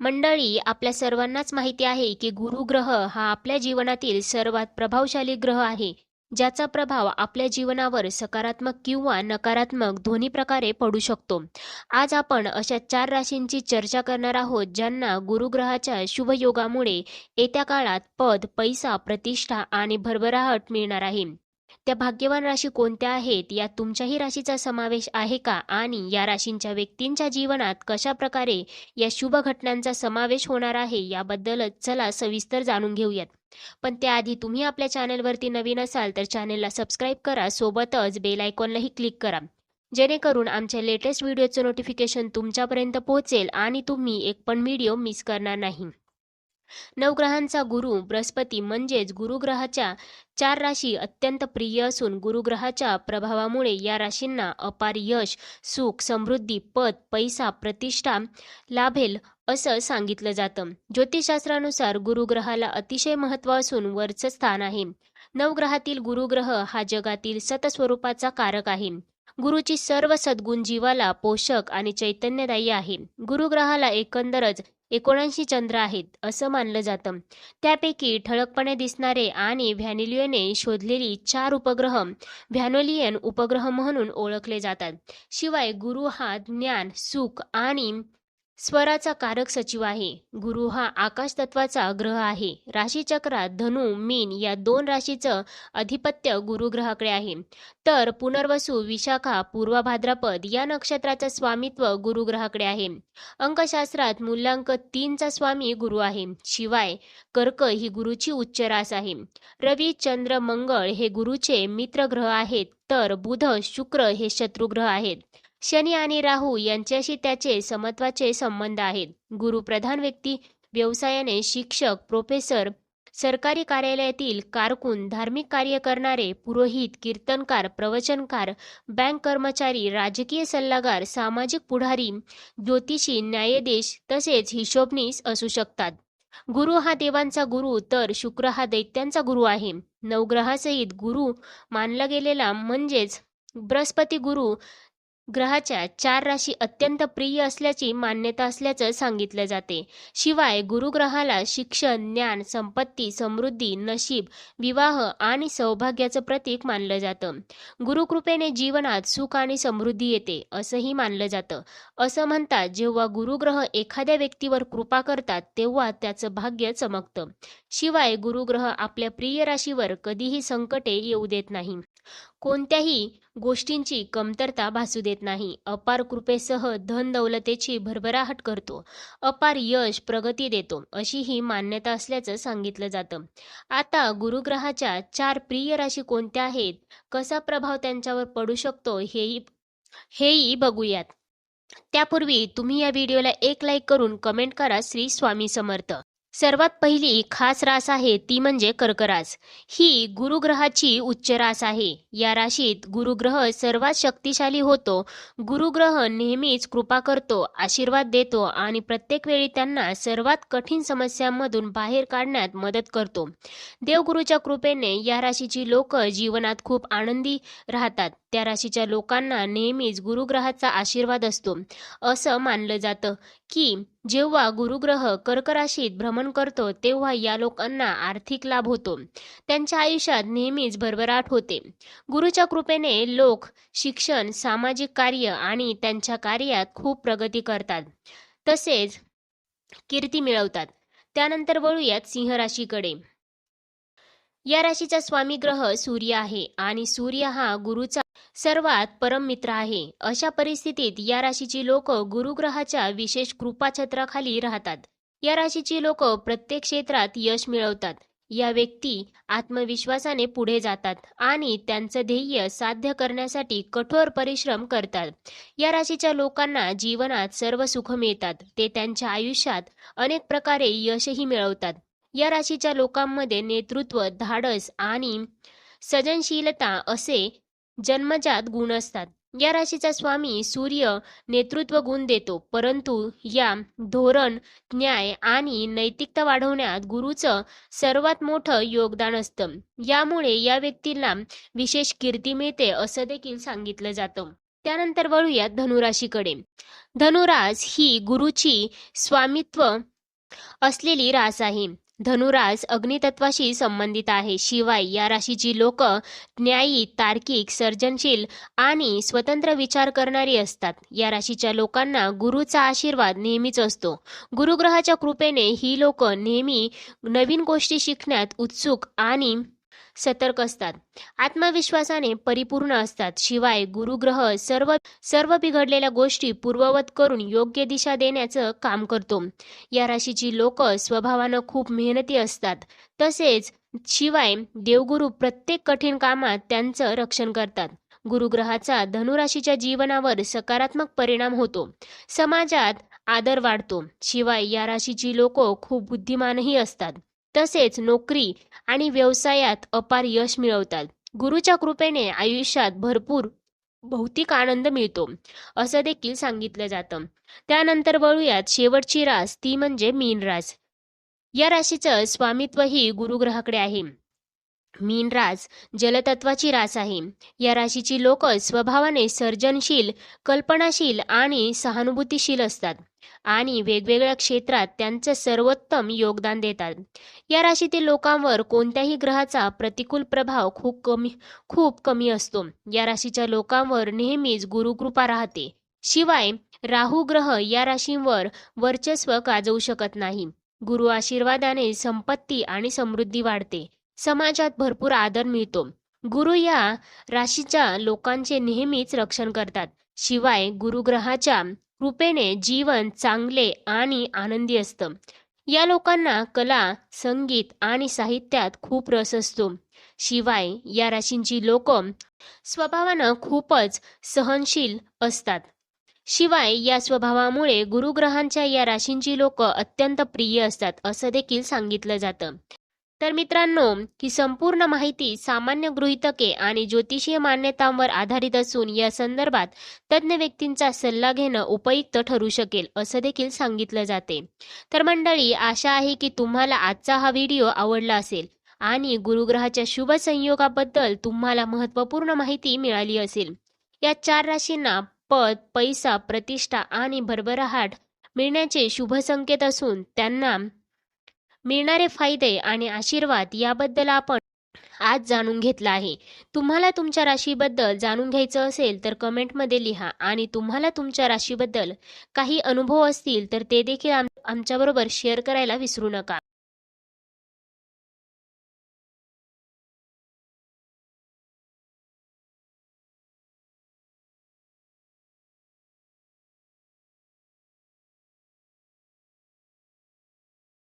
मंडळी आपल्या सर्वांनाच माहिती आहे की गुरुग्रह हा आपल्या जीवनातील सर्वात प्रभावशाली ग्रह आहे ज्याचा प्रभाव आपल्या जीवनावर सकारात्मक किंवा नकारात्मक दोन्ही प्रकारे पडू शकतो. आज आपण अशा चार राशींची चर्चा करणार आहोत ज्यांना गुरुग्रहाच्या शुभयोगामुळे येत्या काळात पद पैसा प्रतिष्ठा आणि भरभराहट मिळणार आहे. त्या भाग्यवान राशी कोणत्या आहेत? यात तुमच्याही राशीचा समावेश आहे का? आणि या राशींच्या व्यक्तींच्या जीवनात कशा प्रकारे या शुभ घटनांचा समावेश होणार आहे? याबद्दलच चला सविस्तर जाणून घेऊयात. पण त्याआधी तुम्ही आपल्या चॅनलवरती नवीन असाल तर चॅनलला सबस्क्राईब करा. सोबतच बेल आयकॉनलाही क्लिक करा. जेणेकरून आमच्या लेटेस्ट व्हिडिओचं नोटिफिकेशन तुमच्यापर्यंत पोहोचेल आणि तुम्ही एक पण व्हिडिओ मिस करणार नाही. नवग्रहांचा गुरु बृहस्पती म्हणजेच गुरुग्रहाच्या चार राशी अत्यंत प्रिय असून गुरुग्रहाच्या प्रभावामुळे या राशींना अपार यश सुख समृद्धी पद पैसा प्रतिष्ठा लाभेल असं सांगितलं जातं. ज्योतिषशास्त्रानुसार गुरुग्रहाला अतिशय महत्त्व असून वरचं स्थान आहे. नवग्रहातील गुरुग्रह हा जगातील सतस्वरूपाचा कारक आहे. गुरुची सर्व सद्गुण जीवाला पोषक आणि चैतन्यदायी आहे. गुरुग्रहाला एकंदरच एकोणऐंशी चंद्र आहेत असं मानलं जातं. त्यापैकी ठळकपणे दिसणारे आणि व्हॅनिलियने शोधलेली चार उपग्रह व्हॅनोलियन उपग्रह म्हणून ओळखले जातात. शिवाय गुरु हा ज्ञान सुख आणि स्वराचा कारक सचिव आहे. गुरु हा आकाश तत्वाचा ग्रह आहे. राशीचक्रात धनु मीन या दोन राशीचं अधिपत्य गुरुग्रहाकडे आहे. तर पुनर्वसू विशाखा पूर्वा भाद्रपद या नक्षत्राचं स्वामित्व गुरुग्रहाकडे आहे. अंकशास्त्रात मूल्यांक तीनचा स्वामी गुरु आहे. शिवाय कर्क ही गुरुची उच्च रास आहे. रवी चंद्र मंगळ हे गुरुचे मित्र ग्रह आहेत. तर बुध शुक्र हे शत्रुग्रह आहेत. शनी आणि राहू यांच्याशी त्याचे समत्वाचे संबंध आहेत. गुरुप्रधान व्यक्ती व्यवसायाने शिक्षक प्रोफेसर सरकारी कार्यालयातील कारकून धार्मिक कार्य करणारे पुरोहित कीर्तनकार प्रवचनकार बँक कर्मचारी राजकीय सल्लागार सामाजिक पुढारी ज्योतिषी न्यायाधीश तसेच हिशोबनीस असू शकतात. गुरु हा देवांचा गुरु तर शुक्र हा दैत्यांचा गुरु आहे. नवग्रहासहित गुरु मानला गेलेला म्हणजेच बृहस्पती गुरु ग्रहाच्या चार राशी अत्यंत प्रिय असल्याची मान्यता असल्याचं सांगितलं जाते. शिवाय गुरुग्रहाला शिक्षण ज्ञान संपत्ती समृद्धी नशीब विवाह आणि सौभाग्याचं प्रतीक मानलं जातं. गुरुकृपेने जीवनात सुख आणि समृद्धी येते असंही मानलं जातं. असं म्हणतात जेव्हा गुरुग्रह एखाद्या व्यक्तीवर कृपा करतात तेव्हा त्याचं भाग्य चमकतं. शिवाय गुरुग्रह आपल्या प्रिय राशीवर कधीही संकटे येऊ देत नाही. कोणत्याही गोष्टींची कमतरता भासू देत नाही. अपार कृपेसह धन दौलतेची भरभराहट करतो. अपार यश प्रगती देतो. अशी ही मान्यता असल्याचं सांगितलं जातं. आता गुरुग्रहाच्या चार प्रिय राशी कोणत्या आहेत? कसा प्रभाव त्यांच्यावर पडू शकतो हेही हेही बघूयात. त्यापूर्वी तुम्ही या व्हिडिओला एक लाईक करून कमेंट करा श्री स्वामी समर्थ. सर्वात पहिली खास रास आहे ती म्हणजे कर्करास. ही गुरुग्रहाची उच्च रास आहे. या राशीत गुरुग्रह सर्वात शक्तिशाली होतो. गुरुग्रह नेहमीच कृपा करतो आशीर्वाद देतो आणि प्रत्येक वेळी त्यांना सर्वात कठीण समस्यांमधून बाहेर काढण्यात मदत करतो. देवगुरूच्या कृपेने या राशीची लोक जीवनात खूप आनंदी राहतात. त्या राशीच्या लोकांना नेहमीच गुरुग्रहाचा आशीर्वाद असतो. असं मानलं जातं की जेव्हा गुरुग्रह कर्क राशीत भ्रमण करतो तेव्हा या लोकांना आर्थिक लाभ होतो. त्यांच्या आयुष्यात नेहमीच भरभराट होते. गुरुच्या कृपेने लोक शिक्षण सामाजिक कार्य आणि त्यांच्या कार्यात खूप प्रगती करतात. तसेच कीर्ती मिळवतात. त्यानंतर वळूयात सिंह राशीकडे. या राशीचा स्वामी ग्रह सूर्य आहे आणि सूर्य हा गुरुचा सर्वात परम मित्र आहे. अशा परिस्थितीत या राशीची लोक गुरुग्रहाच्या विशेष कृपाछत्राखाली राहतात. या राशीची लोक प्रत्येक क्षेत्रात यश मिळवतात. या व्यक्ती आत्मविश्वासाने पुढे जातात आणि त्यांचं ध्येय साध्य करण्यासाठी कठोर परिश्रम करतात. या राशीच्या लोकांना जीवनात सर्व सुख मिळतात. ते त्यांच्या आयुष्यात अनेक प्रकारे यशही मिळवतात. या राशीच्या लोकांमध्ये नेतृत्व धाडस आणि सजनशीलता असे जन्मजात गुण असतात. या राशीचा स्वामी सूर्य नेतृत्व गुण देतो परंतु या धोरण न्याय आणि नैतिकता वाढवण्यात गुरुचं सर्वात मोठं योगदान असतं. यामुळे या व्यक्तीला विशेष कीर्ती मिळते असं देखील सांगितलं जातं. त्यानंतर वळूयात धनुराशीकडे. धनुरास ही गुरुची स्वामित्व असलेली रास आहे. धनुरास अग्नितत्वाशी संबंधित आहे. शिवाय या राशीची लोक न्यायी तार्किक सर्जनशील आणि स्वतंत्र विचार करणारी असतात. या राशीच्या लोकांना गुरुचा आशीर्वाद नेहमीच असतो. गुरुग्रहाच्या कृपेने ही लोक नेहमी नवीन गोष्टी शिकण्यात उत्सुक आणि सतर्क असतात. आत्मविश्वासाने परिपूर्ण असतात. शिवाय गुरुग्रह सर्व सर्व बिघडलेल्या गोष्टी पूर्ववत करून योग्य दिशा देण्याचं काम करतो. या राशीची लोक स्वभावानं खूप मेहनती असतात. तसेच शिवाय देवगुरु प्रत्येक कठीण कामात त्यांचं रक्षण करतात. गुरुग्रहाचा धनुराशीच्या जीवनावर सकारात्मक परिणाम होतो. समाजात आदर वाढतो. शिवाय या राशीची लोक खूप बुद्धिमानही असतात. तसेच नोकरी आणि व्यवसायात अपार यश मिळवतात. गुरुच्या कृपेने आयुष्यात भरपूर भौतिक आनंद मिळतो असं देखील सांगितलं जातं. त्यानंतर वळूयात शेवटची रास ती म्हणजे मीन रास. या राशीचं स्वामित्वही गुरुग्रहाकडे आहे. मीन रास जलतत्वाची रास आहे. या राशीची लोक स्वभावाने सर्जनशील कल्पनाशील आणि सहानुभूतीशील असतात. आणि वेगवेगळ्या क्षेत्रात त्यांचं सर्वोत्तम योगदान देतात. या राशीतील लोकांवर कोणत्याही ग्रहाचा प्रतिकूल प्रभाव खूप कमी खूप कमी असतो. या राशीच्या लोकांवर नेहमीच गुरुकृपा राहते. शिवाय राहू ग्रह या राशींवर वर्चस्व गाजवू शकत नाही. गुरु आशीर्वादाने संपत्ती आणि समृद्धी वाढते. समाजात भरपूर आदर मिळतो. गुरु या राशीच्या लोकांचे नेहमीच रक्षण करतात. शिवाय गुरुग्रहाच्या कृपेने जीवन चांगले आणि आनंदी असतं. या लोकांना कला संगीत आणि साहित्यात खूप रस असतो. शिवाय या राशींची लोक स्वभावानं खूपच सहनशील असतात. शिवाय या स्वभावामुळे गुरुग्रहांच्या या राशींची लोक अत्यंत प्रिय असतात असं देखील सांगितलं जातं. तर मित्रांनो ही संपूर्ण माहिती सामान्य गृहितके आणि ज्योतिषीय मान्यतांवर आधारित असून या संदर्भात तज्ज्ञ व्यक्तींचा सल्ला घेणं उपयुक्त ठरू शकेल असं देखील सांगितलं जाते. तर मंडळी आशा आहे की तुम्हाला आजचा हा व्हिडिओ आवडला असेल आणि गुरुग्रहाच्या शुभ संयोगाबद्दल तुम्हाला महत्त्वपूर्ण माहिती मिळाली असेल. या चार राशींना पद पैसा प्रतिष्ठा आणि भरभराहाट मिळण्याचे शुभ संकेत असून त्यांना मिळणारे फायदे आणि आशीर्वाद याबद्दल आपण आज जाणून घेतला आहे. तुम्हाला तुमच्या राशीबद्दल जाणून घ्यायचं असेल तर कमेंटमध्ये लिहा आणि तुम्हाला तुमच्या राशीबद्दल काही अनुभव असतील तर ते देखील आम आमच्याबरोबर शेअर करायला विसरू नका.